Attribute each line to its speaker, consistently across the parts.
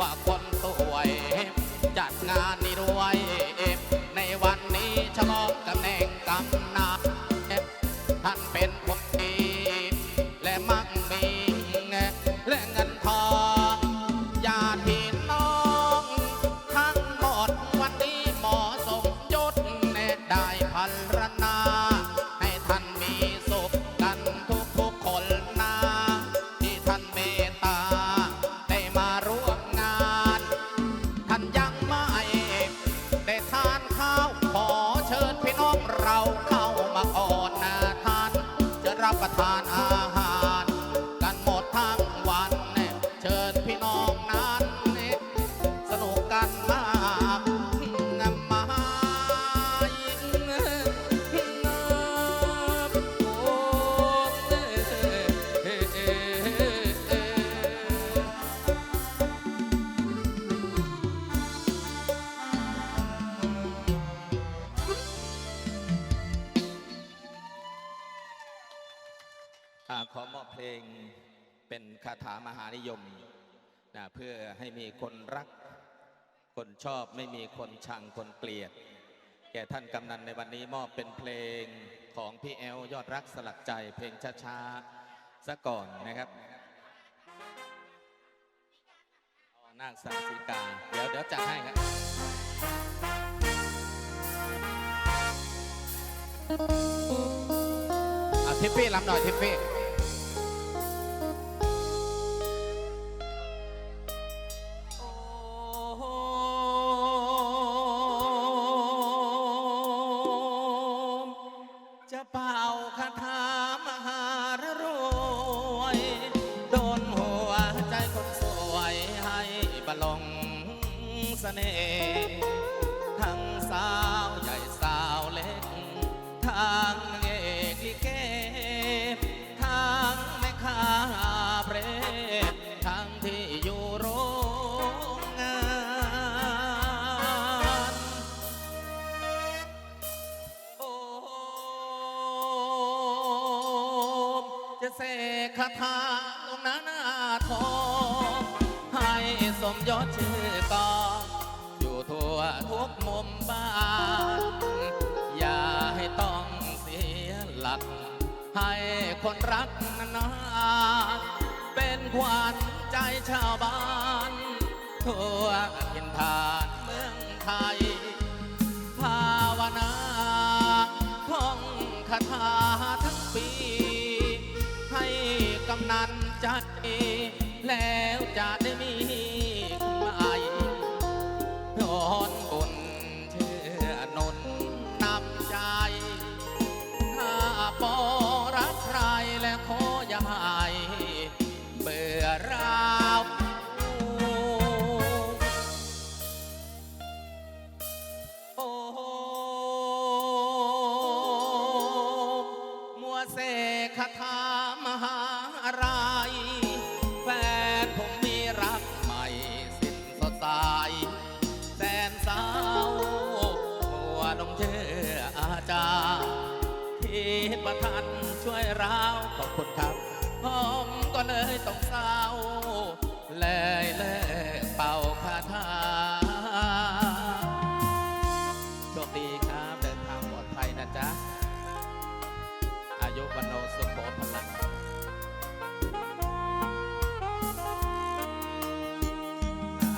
Speaker 1: ฝากคน ขอมอบเพลงเป็นคาถามหานิยมนะเพื่อให้มีคนรัก คนชอบไม่มีคนชังคนเกลียด แก่ท่านกำนันในวันนี้มอบเป็นเพลงของพี่เอลยอดรักสลักใจเพลงช้าๆซะก่อนนะครับนางสาสีกา เดี๋ยวเดี๋ยวจัดให้ครับเทิฟฟี่ลำหน่อยทิฟฟี่ักให้คนรักนานเป็นขวัญใจชาวบ้านทั่วทินทานเมืองไทย ภาวนาท่องคาถาทั้งปี ให้กำนันจัดเอแล้วจะได้มี คนณครับหอมก็เลยต้องเศร้าแล่แล่เป่าคาถาโชคดีครับเดินทางปลอดภัยนะจ๊ะ อายุวันโนสุขโภพลังคร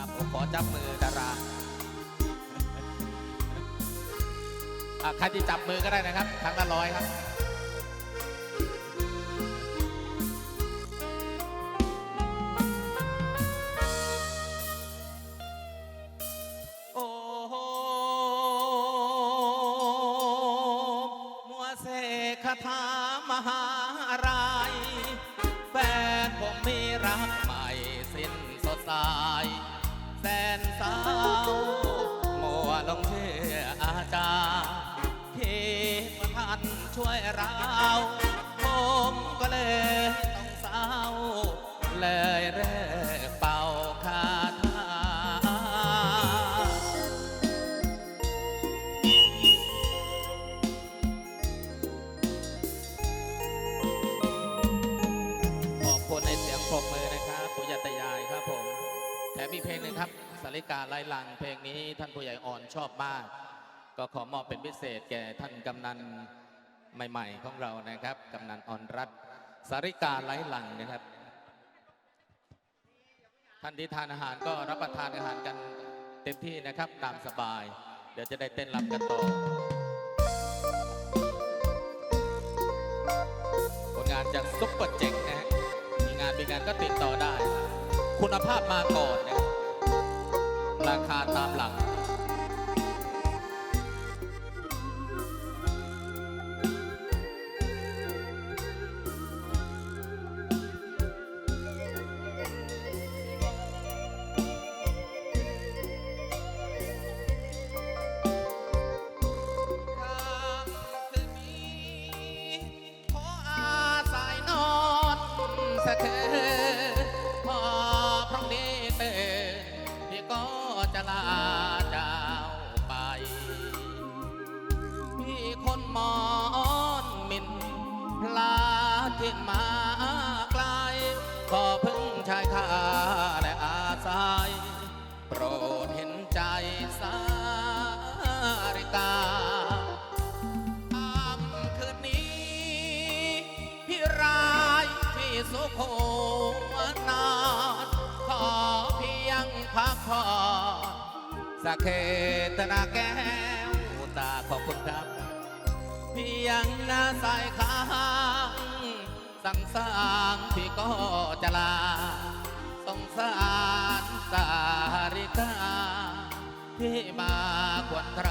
Speaker 1: ับผมขอจับมือดาราใครที่จับมือก็ได้นะครับ ครั้งละร้อยครับ เลยเลิกเป่าคาถาขอบคุณในเสียงปรบมือนะครับปุญญาตยายครับผมแถมมีเพลงหนึ่งครับสาริกาไล่ลังเพลงนี้ท่านผู้ใหญ่อ่อนชอบมาก ก็ขอมอบเป็นพิเศษแก่ท่านกำนันใหม่ ๆ ของเรานะครับกำนันอ่อนรัตสาริกาไล่ลังนะครับ ท่านที่ทานอาหารก็รับประทานอาหารกันเต็มที่นะครับตามสบาย เดี๋ยวจะได้เต้นรำกันต่อผลงานจากซุปเปอร์เจ๋งนะฮะมีงานมีงานก็ติดต่อได้ คุณภาพมาก่อนนะครับราคาตามหลัง สัาเคตนาแก้วตาขอบคุณครับเพียงหน้าสายค้างสั่งสางพี่ก็จะลาสงสารสาริกาที่มาควรคร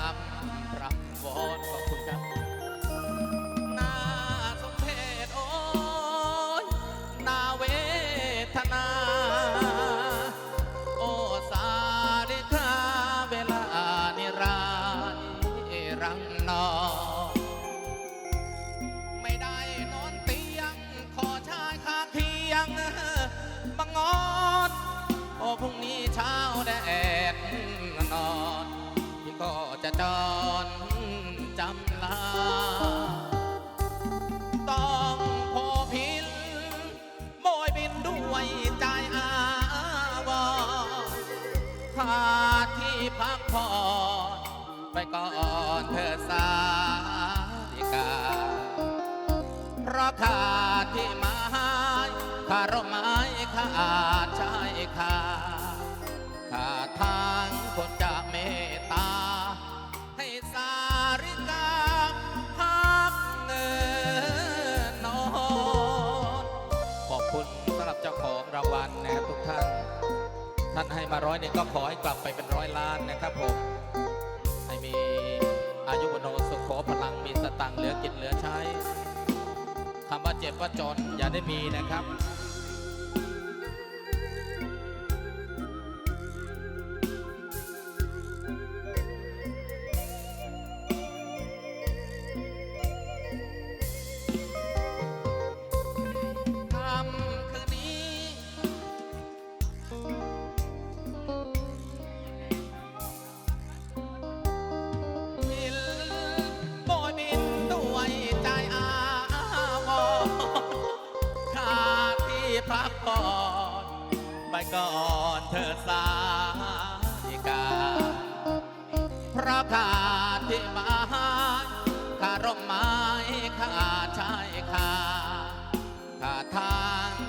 Speaker 1: จะจอนจำลา ต้องพอพินโบยบินด้วยใจอาวรขาดที่พักผ่อนไปก่อนเธอสาริกา เพราะขาดที่ไม้ขาดร่มไม้ขาดชายคาขาดทาง นี้ก็ขอให้กลับไปเป็นร้อยล้านนะครับผมให้มีอายุวโนสุขอพลังมีสตังค์เหลือกินเหลือใช้คำว่าเจ็บว่าจนอย่าได้มีนะครับ ขาดชายคาขาทาง